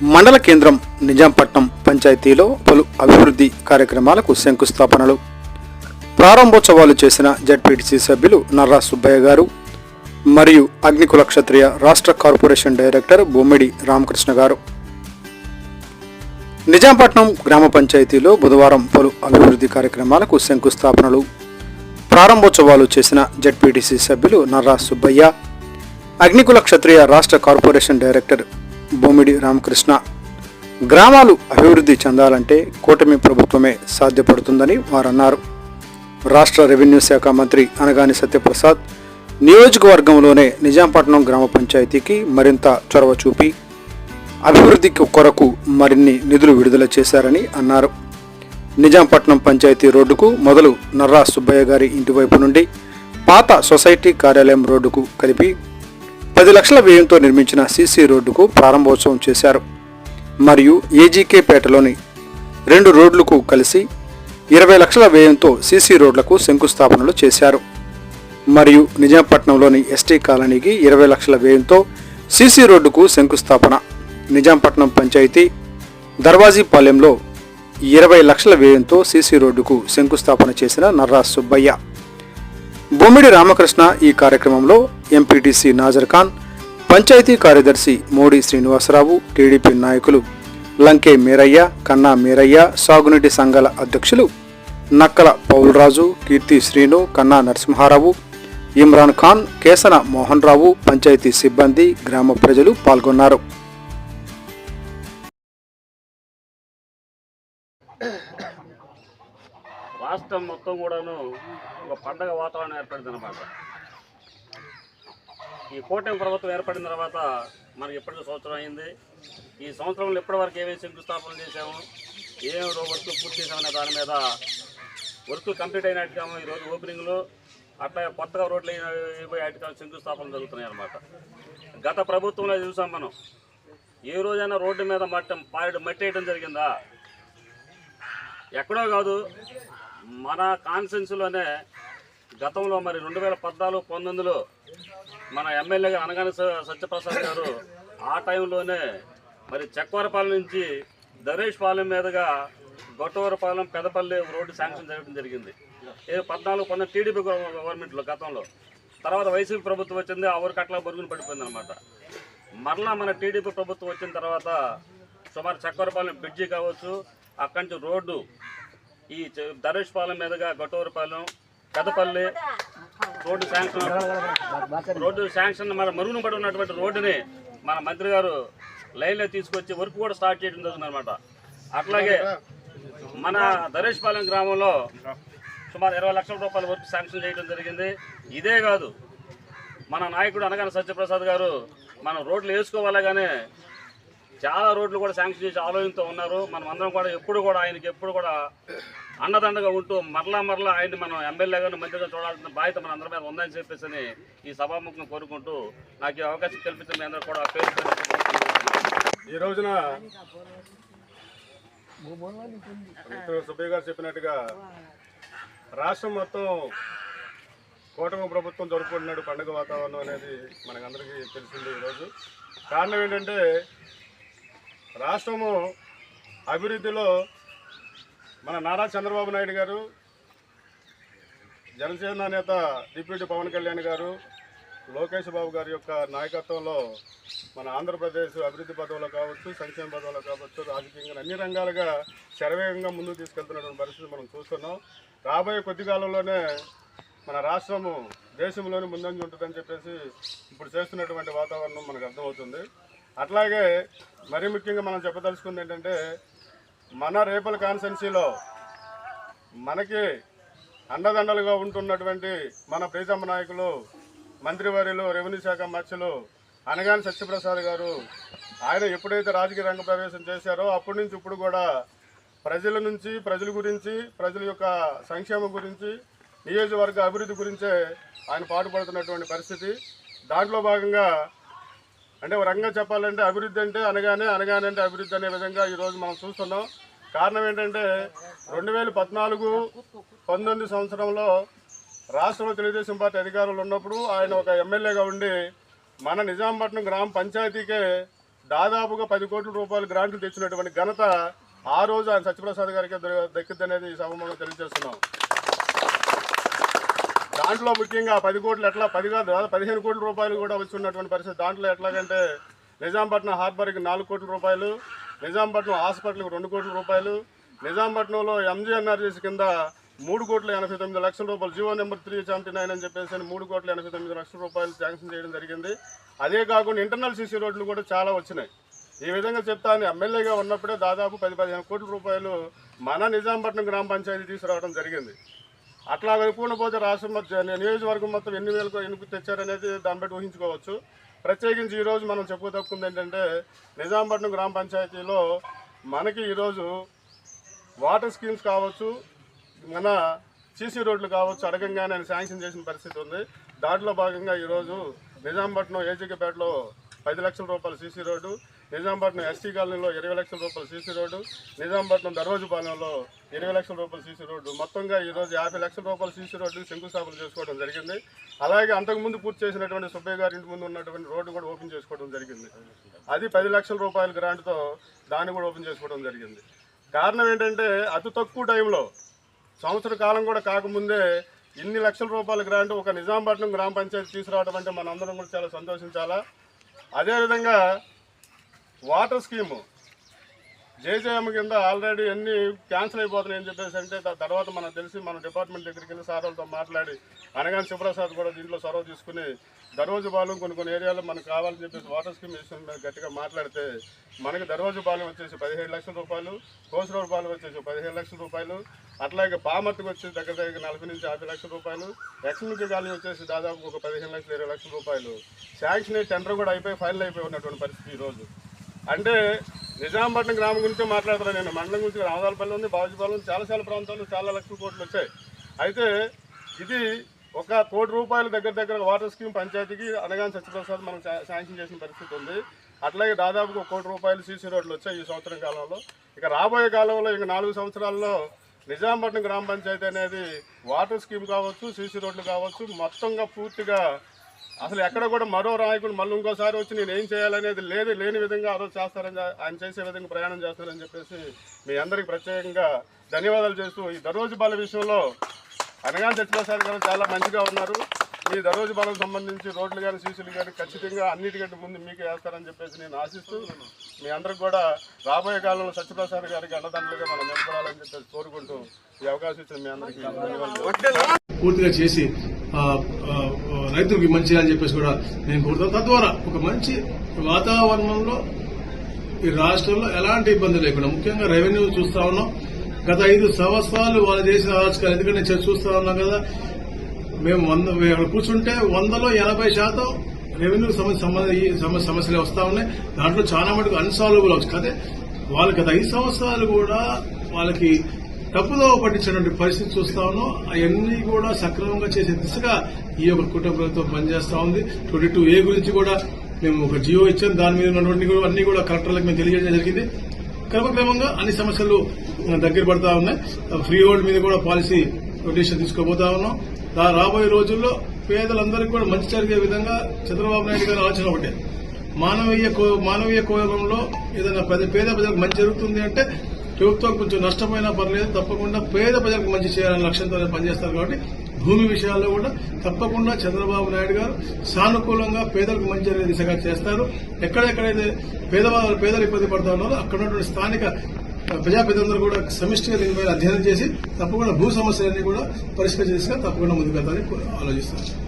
మండల కేంద్రం నిజాంపట్నం పంచాయతీలో పలు అభివృద్ధి కార్యక్రమాలకు శంకుస్థాపనలు. ప్రారంభోత్సవాలు చేసిన జడ్పీటీసీ సభ్యులు నర్రా సుబ్బయ్య గారు మరియు అగ్నికుల క్షత్రియ రాష్ట్ర కార్పొరేషన్ డైరెక్టర్ బొమ్మిడి రామకృష్ణ గారు. నిజాంపట్నం గ్రామ పంచాయతీలో బుధవారం పలు అభివృద్ధి కార్యక్రమాలకు శంకుస్థాపనలు. ప్రారంభోత్సవాలు చేసిన జడ్పీటీసీ సభ్యులు నర్రా సుబ్బయ్య అగ్నికుల క్షత్రియ రాష్ట్ర కార్పొరేషన్ డైరెక్టర్ బొమ్మిడి రామకృష్ణ. గ్రామాలు అభివృద్ధి చెందాలంటే కూటమి ప్రభుత్వమే సాధ్యపడుతుందని వారన్నారు. రాష్ట్ర రెవెన్యూ శాఖ మంత్రి అనగాని సత్యప్రసాద్ నియోజకవర్గంలోనే నిజాంపట్నం గ్రామ పంచాయతీకి మరింత చొరవ చూపి అభివృద్ధికి కొరకు మరిన్ని నిధులు విడుదల చేశారని అన్నారు. నిజాంపట్నం పంచాయతీ రోడ్డుకు మొదలు నర్రా సుబ్బయ్య గారి ఇంటి వైపు నుండి పాత సొసైటీ కార్యాలయం రోడ్డుకు కలిపి పది లక్షల వ్యయంతో నిర్మించిన సీసీ రోడ్డుకు ప్రారంభోత్సవం చేశారు. మరియు ఏజీకే పేటలోని రెండు రోడ్లకు కలిసి ఇరవై లక్షల వ్యయంతో సీసీ రోడ్లకు శంకుస్థాపనలు చేశారు. మరియు నిజాంపట్నంలోని ఎస్టీ కాలనీకి ఇరవై లక్షల వ్యయంతో సీసీ రోడ్డుకు శంకుస్థాపన. నిజాంపట్నం పంచాయతీ దర్వాజీపాలెంలో ఇరవై లక్షల వ్యయంతో సీసీ రోడ్డుకు శంకుస్థాపన చేసిన నర్రా సుబ్బయ్య. బొమ్మిడి రామకృష్ణ ఈ కార్యక్రమంలో ఎంపీటీసీ నాజర్ ఖాన్ పంచాయతీ కార్యదర్శి మోడీ శ్రీనివాసరావు టీడీపీ నాయకులు లంకే మీరయ్య కన్నా మీరయ్య సాగునీటి సంఘాల అధ్యక్షులు నక్కల పౌల్రాజు కీర్తి శ్రీను కన్నా నరసింహారావు ఇమ్రాన్ ఖాన్ కేసన మోహన్ రావు పంచాయతీ సిబ్బంది గ్రామ ప్రజలు పాల్గొన్నారు. రాష్ట్రం మొత్తం కూడాను ఒక పండగ వాతావరణం ఏర్పడింది అనమాట ఈ కూటమి ప్రభుత్వం ఏర్పడిన తర్వాత మనకి ఎప్పటికీ సంవత్సరం అయింది. ఈ సంవత్సరంలో ఇప్పటివరకు ఏమేమి శంకుస్థాపన చేసాము ఏం వర్క్ పూర్తి చేసామనే దాని మీద వర్క్ కంప్లీట్ అయినట్టుగా ఈరోజు ఓపెనింగ్లో అట్లా కొత్తగా రోడ్లు అయిపోయి వాటికి శంకుస్థాపన జరుగుతున్నాయి అనమాట గత ప్రభుత్వంలో చూసాం మనం ఏ రోజైనా రోడ్డు మీద మట్టం పారెడు మట్టి వేయడం జరిగిందా? ఎక్కడో కాదు. మన కాన్స్టిట్యున్సీలోనే గతంలో మరి రెండు వేల పద్నాలుగు పంతొమ్మిదిలో మన ఎమ్మెల్యేగా అనగానే సత్యప్రసాద్ గారు ఆ టైంలోనే మరి చక్వరపాలెం నుంచి దరేష్ పాలెం మీదుగా గొట్టవరపాలెం పెదపల్లి రోడ్డు శాంక్షన్ జరగడం జరిగింది. ఏ పద్నాలుగు పంతొమ్మిది టీడీపీ గవర్నమెంట్లో గతంలో. తర్వాత వైసీపీ ప్రభుత్వం వచ్చింది ఆ ఊరికి అట్లా బొరుగుని పడిపోయింది అనమాట మరలా మన టీడీపీ ప్రభుత్వం వచ్చిన తర్వాత సుమారు చక్వరపాలెం బ్రిడ్జి కావచ్చు అక్కడి నుంచి రోడ్డు ఈ దరేష్ దరేష్పాలెం మీదుగా Gottavarapalem Pedapalli road sanction road sanction మన మరుగున పడి ఉన్నటువంటి రోడ్డుని మన మంత్రి గారు లైన్లో తీసుకొచ్చి వర్క్ కూడా స్టార్ట్ చేయడం జరుగుతుంది అనమాట అట్లాగే మన దరేష్పాలెం గ్రామంలో సుమారు ఇరవై లక్షల రూపాయల వర్క్ శాంక్షన్ చేయడం జరిగింది. ఇదే కాదు మన నాయకుడు అనగానే సత్యప్రసాద్ గారు మనం రోడ్లు వేసుకోవాలి కానీ చాలా రోడ్లు కూడా శాంక్షన్ చేసి ఆలోచనతో ఉన్నారు. మనం అందరం కూడా ఎప్పుడు కూడా ఆయనకి ఎప్పుడు కూడా అండదండగా ఉంటూ మరలా మరలా ఆయన్ని మనం ఎమ్మెల్యేగా మంత్రిగా చూడాల్సిన బాధ్యత మన అందరి మీద ఉందని చెప్పేసి అని ఈ సభాముఖం కోరుకుంటూ నాకు ఈ అవకాశం కల్పించిన మీ అందరూ కూడా పేరు ఈ రోజున సుబ్బయ్య గారు చెప్పినట్టుగా రాష్ట్రం మొత్తం కూటమి ప్రభుత్వం జరుపుకుంటున్నాడు పండుగ వాతావరణం అనేది మనకందరికీ తెలిసింది ఈరోజు కారణం ఏంటంటే రాష్ట్రము అభివృద్ధిలో మన నారా చంద్రబాబు నాయుడు గారు జనసేన నేత డిప్యూటీ పవన్ కళ్యాణ్ గారు లోకేష్ బాబు గారి యొక్క నాయకత్వంలో మన ఆంధ్రప్రదేశ్ అభివృద్ధి పదవులు కావచ్చు సంక్షేమ పదవులు కావచ్చు రాజకీయంగా అన్ని రంగాలుగా శరవేగంగా ముందుకు తీసుకెళ్తున్నటువంటి పరిస్థితి మనం చూస్తున్నాం. రాబోయే కొద్ది కాలంలోనే మన రాష్ట్రము దేశంలోనే ముందంజ ఉంటుందని చెప్పేసి ఇప్పుడు చేస్తున్నటువంటి వాతావరణం మనకు అర్థమవుతుంది. అట్లాగే మరీ ముఖ్యంగా మనం చెప్పదలుచుకుంది ఏంటంటే మన రేపల కాన్స్టెన్సీలో మనకి అండదండలుగా ఉంటున్నటువంటి మన ప్రీతమ్మ నాయకులు మంత్రివర్యులు రెవెన్యూ శాఖ మధ్యలు అనగాని సత్యప్రసాద్ గారు ఆయన ఎప్పుడైతే రాజకీయ రంగ ప్రవేశం చేశారో అప్పటి నుంచి ఇప్పుడు కూడా ప్రజల నుంచి ప్రజల గురించి ప్రజల యొక్క సంక్షేమం గురించి నియోజకవర్గ అభివృద్ధి గురించే ఆయన పాటుపడుతున్నటువంటి పరిస్థితి. దాంట్లో భాగంగా అంటే ఒక రంగంగా చెప్పాలంటే అభివృద్ధి అంటే అనగానే అనగానే అంటే అభివృద్ధి అనే విధంగా ఈరోజు మనం చూస్తున్నాం. కారణం ఏంటంటే రెండు వేల పద్నాలుగు పంతొమ్మిది సంవత్సరంలో రాష్ట్రంలో తెలుగుదేశం పార్టీ అధికారులు ఉన్నప్పుడు ఆయన ఒక ఎమ్మెల్యేగా ఉండి మన నిజాంపట్నం గ్రామ పంచాయతీకే దాదాపుగా పది కోట్ల రూపాయల గ్రాంట్లు తెచ్చినటువంటి ఘనత ఆ రోజు ఆయన సత్యప్రసాద్ గారికి దక్కిద్దనేది ఈ సభలో తెలియజేస్తున్నాం. దాంట్లో ముఖ్యంగా పది కోట్లు ఎట్లా? పది కాదు పదిహేను కోట్ల రూపాయలు కూడా వచ్చి ఉన్నటువంటి పరిస్థితి. దాంట్లో ఎట్లాగంటే నిజాంపట్నం హార్బర్కి నాలుగు కోట్ల రూపాయలు నిజాంపట్నం హాస్పిటల్కి రెండు కోట్ల రూపాయలు నిజాంపట్నంలో ఎంజీఎన్ఆర్జీసీ కింద మూడు కోట్ల ఎనభై తొమ్మిది లక్షల రూపాయలు GO number three seventy nine అని చెప్పేసి అని మూడు కోట్ల ఎనభై తొమ్మిది లక్షల రూపాయలు శాంక్షన్ చేయడం జరిగింది. అదే కాకుండా ఇంటర్నల్ సీసీ రోడ్లు కూడా చాలా వచ్చినాయి. ఈ విధంగా చెప్తాను ఎమ్మెల్యేగా ఉన్నప్పుడే దాదాపు పది పదిహేను కోట్ల రూపాయలు మన నిజాంపట్నం గ్రామ పంచాయతీ తీసుకురావడం జరిగింది. అట్లా వైపున పోతే రాష్ట్రం నియోజకవర్గం మొత్తం ఎన్ని వేలకు ఎన్ని తెచ్చారనేది దాన్ని బట్టి ఊహించుకోవచ్చు. ప్రత్యేకించి ఈరోజు మనం చెప్పుకోదక్కుంది ఏంటంటే నిజాంపట్నం గ్రామ పంచాయతీలో మనకి ఈరోజు వాటర్ స్కీమ్స్ కావచ్చు మన సీసీ రోడ్లు కావచ్చు అడగంగానే శాంక్షన్ చేసిన పరిస్థితి ఉంది. దాంట్లో భాగంగా ఈరోజు నిజాంపట్నం ఏజీకేపేటలో పది లక్షల రూపాయల సీసీ రోడ్డు నిజాంపట్నం ఎస్టీ కాలనీలో ఇరవై లక్షల రూపాయల సీసీ రోడ్డు నిజాంపట్నం దర్వాజుపాలెంలో ఇరవై లక్షల రూపాయల సీసీ రోడ్డు మొత్తంగా ఈరోజు యాభై లక్షల రూపాయల సీసీ రోడ్డు శంకుస్థాపన చేసుకోవడం జరిగింది. అలాగే అంతకుముందు పూర్తి చేసినటువంటి సుబ్బయ్య గారి ఇంటి ముందు ఉన్నటువంటి రోడ్డు కూడా ఓపెన్ చేసుకోవడం జరిగింది. అది పది లక్షల రూపాయల గ్రాంట్తో దాన్ని కూడా ఓపెన్ చేసుకోవడం జరిగింది. కారణం ఏంటంటే అతి తక్కువ టైంలో సంవత్సర కాలం కూడా కాకముందే ఇన్ని లక్షల రూపాయల గ్రాంట్ ఒక నిజాంపట్నం గ్రామ పంచాయతీ తీసుకురావడం అంటే మనందరం కూడా చాలా సంతోషించాలా? అదేవిధంగా వాటర్ స్కీము. జేజేఎం కింద ఆల్రెడీ అన్ని క్యాన్సిల్ అయిపోతున్నాయని చెప్పేసి అంటే తర్వాత మనకు తెలిసి మన డిపార్ట్మెంట్ దగ్గరికి వెళ్ళి సార్ వాళ్ళతో మాట్లాడి అనగానే శివప్రసాద్ కూడా దీంట్లో సొరవ తీసుకుని దర్వాజు బాలు కొన్ని కొన్ని ఏరియాలో మనకు కావాలని చెప్పేసి వాటర్ స్కీమ్ విషయం మీద గట్టిగా మాట్లాడితే మనకి దర్వాజు బాలం వచ్చేసి పదిహేడు లక్షల రూపాయలు కోసరోడ్ పాలెం వచ్చేసి పదిహేడు లక్షల రూపాయలు అట్లాగే పామర్తికి వచ్చి దగ్గర దగ్గర నలభై నుంచి యాభై లక్షల రూపాయలు లక్ష్మీకి గాలి వచ్చేసి దాదాపు ఒక పదిహేను లక్షల ఇరవై లక్షల రూపాయలు. శాంక్షన్ టెండర్ కూడా అయిపోయి ఫైనల్ అయిపోయి ఉన్నటువంటి పరిస్థితి ఈరోజు అంటే నిజాంపట్నం గ్రామం గురించి మాట్లాడుతున్నాను నేను. మండలం గురించి రామదాలపల్లి ఉంది బాజుపాలెం ఉంది చాలా చాలా ప్రాంతాలు చాలా లక్షల కోట్లు వచ్చాయి. అయితే ఇది ఒక కోటి రూపాయల దగ్గర దగ్గర వాటర్ స్కీమ్ పంచాయతీకి అనగానే సత్యప్రసాద్ మనం శాంక్షన్ చేసిన పరిస్థితి ఉంది. అట్లాగే దాదాపు ఒక కోటి రూపాయలు సీసీ రోడ్లు వచ్చాయి ఈ సంవత్సరం కాలంలో. ఇక రాబోయే కాలంలో ఇంక నాలుగు సంవత్సరాల్లో నిజాంపట్నం గ్రామ పంచాయతీ అనేది వాటర్ స్కీమ్ కావచ్చు సీసీ రోడ్లు కావచ్చు మొత్తంగా పూర్తిగా అసలు ఎక్కడ కూడా మరో నాయకుడు మళ్ళీ ఇంకోసారి వచ్చి నేను ఏం చేయాలనేది లేదు లేని విధంగా ఆ రోజు చేస్తారని ఆయన చేసే విధంగా ప్రయాణం చేస్తారని చెప్పేసి మీ అందరికి ప్రత్యేకంగా ధన్యవాదాలు చేస్తూ ఈ దరోజు బాల విషయంలో అనగానే సత్యప్రసాద్ గారు చాలా మంచిగా ఉన్నారు. ఈ దరోజు బాలకు సంబంధించి రోడ్లు కానీ సీసీలు కానీ ఖచ్చితంగా అన్నిటికంటే ముందు మీకే వేస్తారని చెప్పేసి నేను ఆశిస్తూ మీ అందరికి కూడా రాబోయే కాలంలో సత్యప్రసాద్ గారికి అండదండలుగా మనం నిలబడాలని చెప్పేసి కోరుకుంటూ ఈ అవకాశం ఇచ్చిన మీ అందరికీ పూర్తిగా చేసి రైతులకు మంచి చేయాలని చెప్పేసి కూడా నేను కోరుతాను. తద్వారా ఒక మంచి వాతావరణంలో ఈ రాష్ట్రంలో ఎలాంటి ఇబ్బంది లేకుండా ముఖ్యంగా రెవెన్యూ చూస్తా ఉన్నాం. గత ఐదు సంవత్సరాలు వాళ్ళు చేసిన ఆలోచన ఎందుకంటే నేను చూస్తా ఉన్నాం కదా. మేము వంద మేము కూర్చుంటే వందలో ఎనభై శాతం రెవెన్యూ సమస్య సమస్యలు వస్తా ఉన్నాయి. దాంట్లో చాలా మటుకు అన్సాల్వబుల్ అవచ్చు కదా వాళ్ళు గత ఐదు సంవత్సరాలు కూడా వాళ్ళకి తప్పుదోవ పట్టించినటువంటి పరిస్థితి చూస్తా ఉన్నాం. అవన్నీ కూడా సక్రమంగా చేసే దిశగా ఈ యొక్క కుటుంబ ప్రభుత్వం పనిచేస్తా ఉంది. ట్వంటీ టూ ఏ గురించి కూడా మేము ఒక జియో ఇచ్చాం. దాని మీద ఉన్నటువంటి కూడా అన్ని కూడా కలెక్టర్లకు మేము తెలియజేయడం జరిగింది. క్రమక్రమంగా అన్ని సమస్యలు దగ్గర పడతా ఉన్నాయి. ఫ్రీ హోల్డ్ మీద కూడా పాలసీ రొటేషన్ తీసుకోబోతా ఉన్నాం. రా- రాబోయే రోజుల్లో పేదలందరికీ కూడా మంచి జరిగే విధంగా చంద్రబాబు నాయుడు గారి ఆలోచన ఒకటే. మానవీయ కో- మానవీయ కోయంలో ఏదైనా పేద ప్రజలకు మంచి జరుగుతుంది అంటే ప్రభుత్వం కొంచెం నష్టమైనా పర్లేదు తప్పకుండా పేద ప్రజలకు మంచి చేయాలనే లక్ష్యంతో పనిచేస్తారు కాబట్టి భూమి విషయాల్లో కూడా తప్పకుండా చంద్రబాబు నాయుడు గారు సానుకూలంగా పేదలకు మంచి జరిగే దిశగా చేస్తారు. ఎక్కడెక్కడైతే పేదవాళ్ళు పేదలు ఇబ్బంది పడతా ఉన్నారో అక్కడ ఉన్నటువంటి స్థానిక ప్రజాప్రతినిధులు కూడా సమిష్టిగా దీనిపై అధ్యయనం చేసి తప్పకుండా భూ సమస్యలన్నీ కూడా పరిష్కరించేసి తప్పకుండా ముందుకు వెళ్తారని ఆలోచిస్తారు